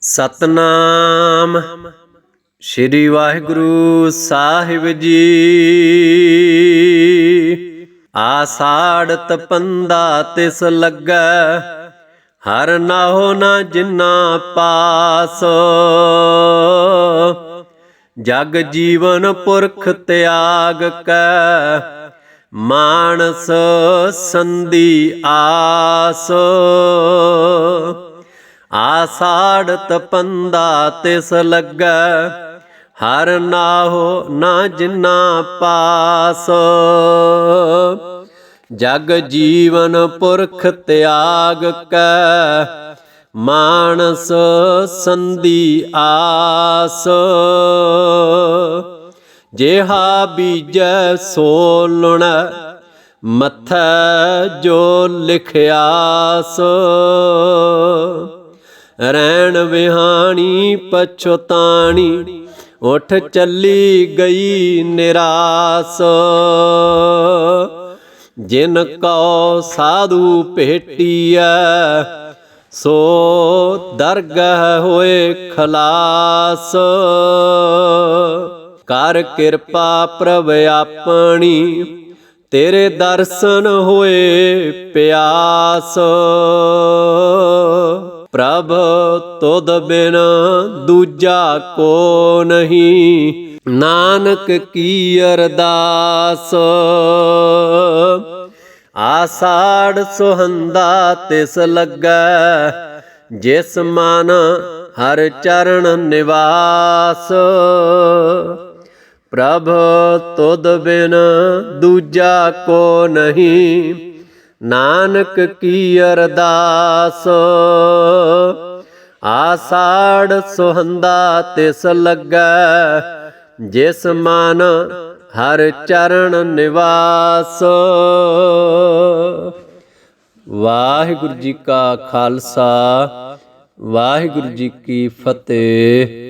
ਸਤਨਾਮ। ਸ੍ਰੀ ਵਾਹਿਗੁਰੂ ਸਾਹਿਬ ਜੀ। ਆਸਾੜ ਤਪੰਦਾ ਤਿਸ ਲੱਗੈ, ਹਰ ਨਾਹੋ ਨਾ ਜਿਨਾ ਪਾਸ। ਜਗ ਜੀਵਨ ਪੁਰਖ ਤਿਆਗ ਕੈ, ਮਾਨਸ ਸੰਦੀ ਆਸ। ਆਸਾੜ ਤਪੰਦਾ ਤਿਸ ਲੱਗੈ, ਹਰ ਨਾਹੋ ਨਾ ਜਿਨਾ ਪਾਸ। ਜਗ ਜੀਵਨ ਪੁਰਖ ਤਿਆਗ ਕੈ, ਮਾਨਸ ਸੰਧੀ ਆਸ। ਜਿਹਾ ਬੀਜੈ ਸੋ ਲੁਣ, ਮੱਥੈ ਜੋ ਲਿਖਿਆਸ। ਰਹਿਣ ਵਿਹਾਣੀ ਪਛਤਾਣੀ ਉਠ ਚੱਲੀ ਗਈ ਨਿਰਾਸ। ਜਿਨ ਕਉ ਸਾਧੂ ਭੇਟੀਐ, ਸੋ ਦਰਗਹ ਹੋਏ ਖਲਾਸ। ਕਰ ਕਿਰਪਾ ਪ੍ਰਭ ਆਪਣੀ, ਤੇਰੇ ਦਰਸ਼ਨ ਹੋਏ ਪਿਆਸ। ਪ੍ਰਭ, ਤੁਧ ਬਿਨ ਦੂਜਾ ਕੋ ਨਹੀਂ। ਨਾਨਕ ਕੀ ਅਰਦਾਸ? ਆਸਾੜ ਸੁਹੰਦਾ ਤਿਸ ਲੱਗੈ, ਜਿਸ ਮਨ ਹਰ ਚਰਨ ਨਿਵਾਸ। ਪ੍ਰਭ, ਤੁਧ ਬਿਨ ਦੂਜਾ ਕੋ ਨਹੀਂ। ਨਾਨਕ ਕੀ ਅਰਦਾਸ? ਆਸਾੜ ਸੁਹੰਦਾ ਤਿਸ ਲੱਗੈ, ਜਿਸ ਮਨ ਹਰ ਚਰਨ ਨਿਵਾਸ। ਵਾਹਿਗੁਰੂ ਜੀ ਕਾ ਖਾਲਸਾ, ਵਾਹਿਗੁਰੂ ਜੀ ਕੀ ਫਤਿਹ।